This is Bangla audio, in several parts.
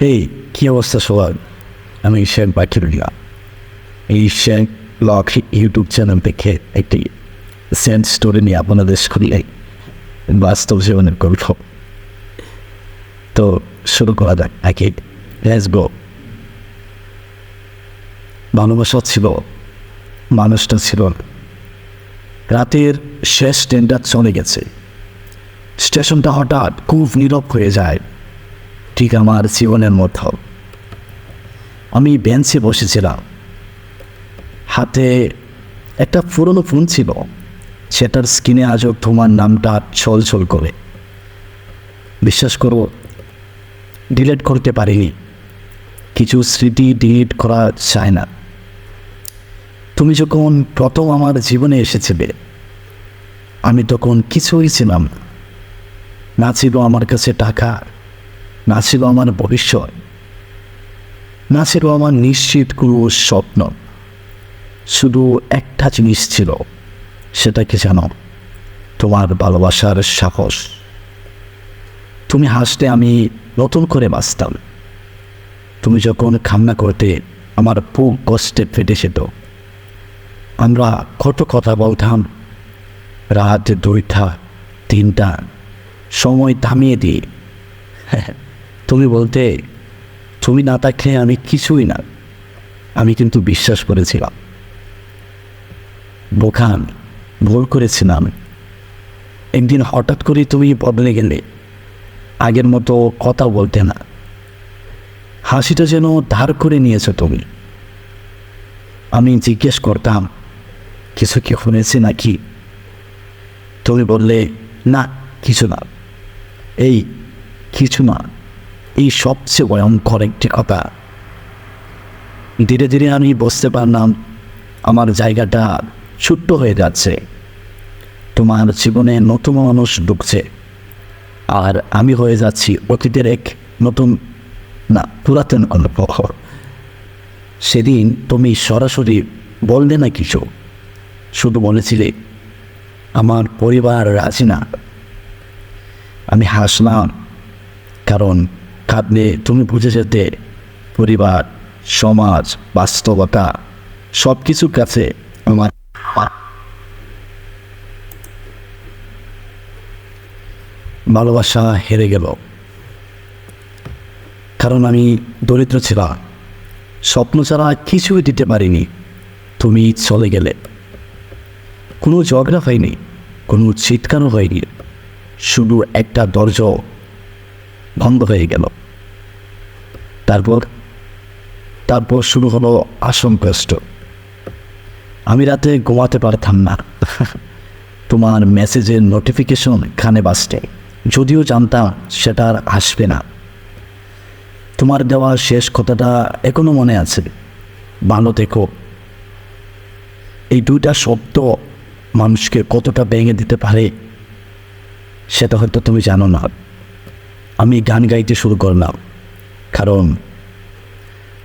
এই, কী অবস্থা সবার? আমি শেখ বাকিরুল্লাহ এই শেখ ব্লগ ইউটিউব চ্যানেল থেকে একটি সেন্ট স্টোরি নিয়ে আপনাদের শুনলে বাস্তব জীবনের গল্প। তো শুরু করা যাক একে লেটস গো ভালোবাসা ছিল, মানুষটা ছিল রাতের শেষ ট্রেনটা চলে গেছে। স্টেশনটা হঠাৎ খুব নীরব হয়ে যায়। ঠিক আমার জীবনের মতো আমি বেঞ্চে বসেছিলাম। হাতে একটা পুরনো ফোন ছিল। সেটার স্ক্রিনে আজও তোমার নামটা ছল ছল করে। বিশ্বাস করো, ডিলিট করতে পারিনি। কিছু স্মৃতি ডিলিট করা চায় না। তুমি যখন প্রথম আমার জীবনে এসেছিলে, আমি তখন কিছুই ছিলাম না। না ছিল আমার কাছে টাকা। না ছিল আমার ভবিষ্যৎ। না ছিল আমার নিশ্চিত কোনো স্বপ্ন। শুধু একটা জিনিস ছিল সেটা কি জানো, তোমার ভালোবাসার সাহস। তুমি হাসতে আমি নতুন করে বাঁচতাম। তুমি যখন কান্না করতে আমার বুক কষ্টে ফেটে যেত। আমরা কত কথা বলতাম, রাত দুইটা, তিনটা, সময় থামিয়ে দিই তুমি বলতে, তুমি না থাকলে আমি কিছুই না। আমি কিন্তু বিশ্বাস করেছিলাম। বোখান ভুল করেছিলাম। একদিন হঠাৎ করে তুমি বদলে গেলে, আগের মতো কথা বলতে না। হাসিটা যেন ধার করে নিয়েছো তুমি। আমি জিজ্ঞেস করতাম, কিছু কি শুনেছি নাকি? তুমি বললে, না, কিছু না। এই, কিছু না। এই সবচেয়ে ভয়ঙ্কর একটি কথা। ধীরে ধীরে আমি বুঝতে পারলাম, আমার জায়গাটা ছোট্ট হয়ে যাচ্ছে। তোমার জীবনে নতুন মানুষ ঢুকছে। আর আমি হয়ে যাচ্ছি অতীতের এক নতুন, না, পুরাতন গল্প সেদিন তুমি সরাসরি বললে না কিছু? শুধু বলেছিলে, আমার পরিবার রাজি না। আমি হাসলাম, কারণ কাঁদলে তুমি বুঝে যেতে পরিবার, সমাজ, বাস্তবতা সব কিছুর কাছে আমার ভালোবাসা হেরে গেল। কারণ আমি দরিদ্র ছিলাম। স্বপ্ন ছাড়া কিছুই দিতে পারিনি। তুমি চলে গেলে। কোনো ঝগড়া হয়নি, কোনো চিৎকারও হয়নি। শুধু একটা দরজা বন্ধ হয়ে গেল। তারপর তারপর শুরু হলো আসন কষ্ট আমি রাতে ঘুমাতে পারতাম না। তোমার মেসেজের নোটিফিকেশন কানে বাজতে যদিও জানতাম সেটা আর আসবে না। তোমার দেওয়া শেষ কথাটা এখনও মনে আছে। ভালো দেখো এই দুইটা শব্দ মানুষকে কতটা ভেঙে দিতে পারে, সেটা হয়তো তুমি জানো না। আমি গান গাইতে শুরু করলাম। কারণ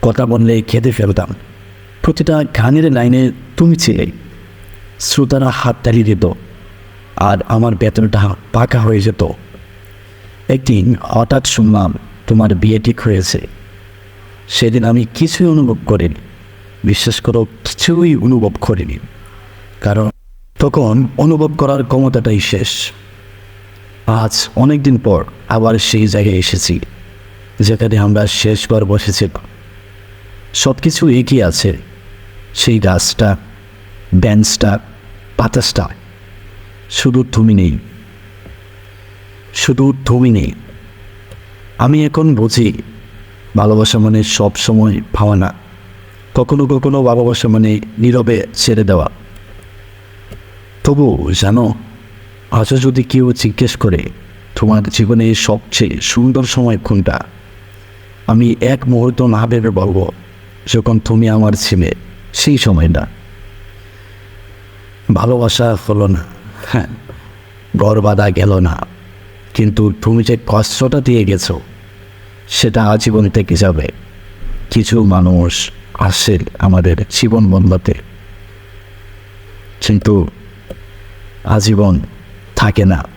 কথা বললে খেতে ফেলতাম। প্রতিটা গানের লাইনে তুমি ছিলে। শ্রোতারা হাত তালি দিত আর আমার বেতনটা পাকা হয়ে যেত। একদিন হঠাৎ শুনলাম তোমার বিয়ে ঠিক হয়েছে। সেদিন আমি কিছুই অনুভব করিনি। বিশ্বাস করো, কিছুই অনুভব করিনি। কারণ তখন অনুভব করার ক্ষমতাটাই শেষ। আজ অনেক দিন পর আবার সেই জায়গায় এসেছি। যেখানে আমরা শেষবার বসেছিলাম সব কিছু একই আছে। সেই গাছটা বেঞ্চটা বাতাসটা শুধু তুমি নেই। শুধু তুমি নেই। আমি এখন বুঝি, ভালোবাসা মানে সব সময় পাওয়া না। কখনো কখনো ভালোবাসা মানে নীরবে ছেড়ে দেওয়া। তবু জানো, আজও যদি কেউ জিজ্ঞেস করে, তোমার জীবনে সবচেয়ে সুন্দর সময় কোনটা? আমি এক মুহূর্ত না ভেবে বলব, যখন তুমি আমার ছিলে, সেই সময়টা। ভালোবাসা হলো না। হ্যাঁ বাঁধা গেল না। কিন্তু তুমি যে কষ্টটা দিয়ে গেছো, সেটা আজীবন থেকে যাবে। কিছু মানুষ আসে আমাদের জীবন বদলাতে। কিন্তু আজীবন থাকে না।